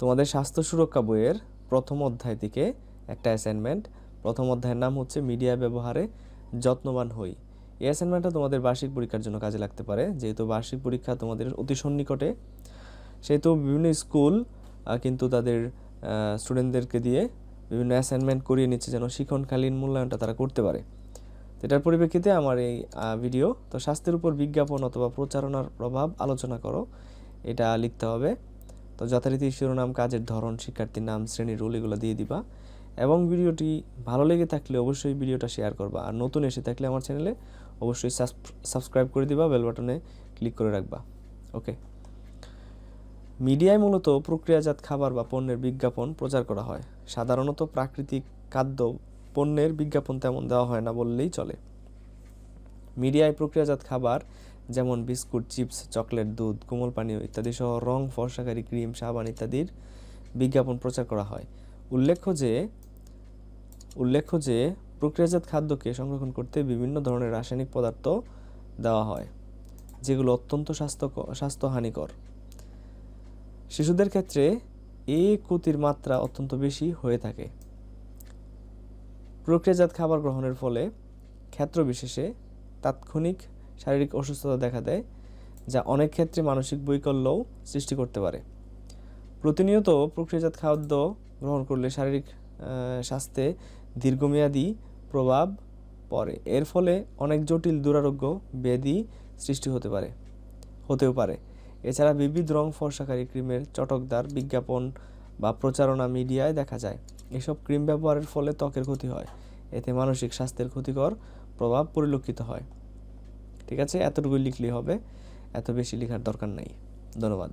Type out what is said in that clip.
তোমাদের স্বাস্থ্য সুরক্ষা বইয়ের প্রথম অধ্যায় থেকে একটা অ্যাসাইনমেন্ট প্রথম অধ্যায়ের নাম হচ্ছে মিডিয়া ব্যবহারে যত্নবান হই। এই অ্যাসাইনমেন্টটা তোমাদের বার্ষিক পরীক্ষার জন্য কাজে লাগতে পারে। যেহেতু বার্ষিক পরীক্ষা তোমাদের অতি সন্নিকটে, সেহেতু বিভিন্ন স্কুল কিন্তু তাদের স্টুডেন্টদেরকে দিয়ে বিভিন্ন অ্যাসাইনমেন্ট করিয়ে নিচ্ছে যেন শিক্ষণকালীন মূল্যায়নটা তারা করতে পারে। এটার পরিপ্রেক্ষিতে আমার এই ভিডিও তো স্বাস্থ্যের উপর বিজ্ঞাপন অথবা প্রচারণার প্রভাব আলোচনা করো। এটা লিখতে হবে। তো যথারীতি শিরোনাম, কাজের ধরন, শিক্ষার্থীর নাম, শ্রেণির রোল এগুলো দিয়ে দিবা। এবং ভিডিওটি ভালো লেগে থাকলে অবশ্যই ভিডিওটা শেয়ার করবা। আর নতুন এসে থাকলে আমার চ্যানেলে অবশ্যই সাবস্ক্রাইব করে দিবা, বেল বাটনে ক্লিক করে রাখবা। ওকে। মিডিয়ায় মূলত প্রক্রিয়াজাত খাবার বা পণ্যের বিজ্ঞাপন প্রচার করা হয়। সাধারণত প্রাকৃতিক খাদ্য পণ্যের বিজ্ঞাপন তেমন দেওয়া হয় না বললেই চলে। মিডিয়ায় প্রক্রিয়াজাত খাবার যেমন বিস্কুট, চিপস, চকলেট, দুধ, কোমল পানীয় ইত্যাদি সহ রং, ফর্সাকারী ক্রিম, সাবান ইত্যাদির বিজ্ঞাপন প্রচার করা হয়। উল্লেখ্য যে উল্লেখ্য যে, প্রক্রিয়াজাত খাদ্যকে সংরক্ষণ করতে বিভিন্ন ধরনের রাসায়নিক পদার্থ দেওয়া হয়, যেগুলো অত্যন্ত স্বাস্থ্য স্বাস্থ্যহানিকর। শিশুদের ক্ষেত্রে এই ক্ষতির মাত্রা অত্যন্ত বেশি হয়ে থাকে। প্রক্রিয়াজাত খাবার গ্রহণের ফলে ক্ষেত্র বিশেষে তাৎক্ষণিক শারীরিক অসুস্থতা দেখা দেয়, যা অনেক ক্ষেত্রে মানসিক বৈকল্যও সৃষ্টি করতে পারে। প্রতিনিয়ত প্রক্রিয়াজাত খাদ্য গ্রহণ করলে শারীরিক স্বাস্থ্যে দীর্ঘমেয়াদী প্রভাব পড়ে। এর ফলে অনেক জটিল দুরারোগ্য ব্যাধি সৃষ্টি হতে পারে, হতেও পারে। এছাড়া বিবিধ রং ফর্সাকারী ক্রিমের চটকদার বিজ্ঞাপন বা প্রচারণা মিডিয়ায় দেখা যায়। এসব ক্রিম ব্যবহারের ফলে ত্বকের ক্ষতি হয়, এতে মানসিক স্বাস্থ্যের ক্ষতিকর প্রভাব পরিলক্ষিত হয়। ঠিক আছে? এতটুকুই লিখলেই হবে। এত বেশি লেখার দরকার নাই। ধন্যবাদ।